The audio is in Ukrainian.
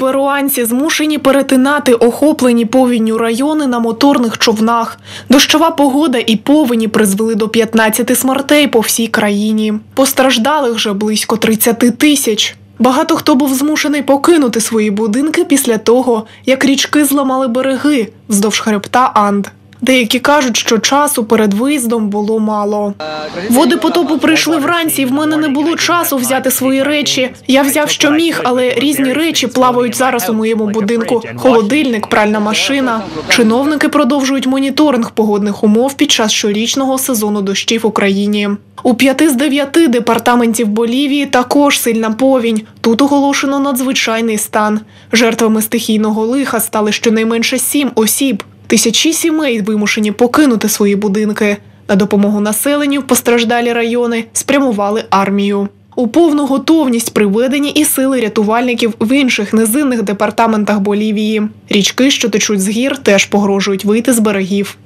Перуанці змушені перетинати охоплені повінню райони на моторних човнах. Дощова погода і повені призвели до 15 смертей по всій країні. Постраждалих вже близько 30 тисяч. Багато хто був змушений покинути свої будинки після того, як річки зламали береги вздовж хребта Анд. Деякі кажуть, що часу перед виїздом було мало. Води потопу прийшли вранці, і в мене не було часу взяти свої речі. Я взяв, що міг, але різні речі плавають зараз у моєму будинку: холодильник, пральна машина. Чиновники продовжують моніторинг погодних умов під час щорічного сезону дощів в Україні. У п'яти з дев'яти департаментів Болівії також сильна повінь. Тут оголошено надзвичайний стан. Жертвами стихійного лиха стали щонайменше сім осіб. Тисячі сімей вимушені покинути свої будинки. На допомогу населенню в постраждалі райони спрямували армію. У повну готовність приведені і сили рятувальників в інших низинних департаментах Болівії. Річки, що течуть з гір, теж погрожують вийти з берегів.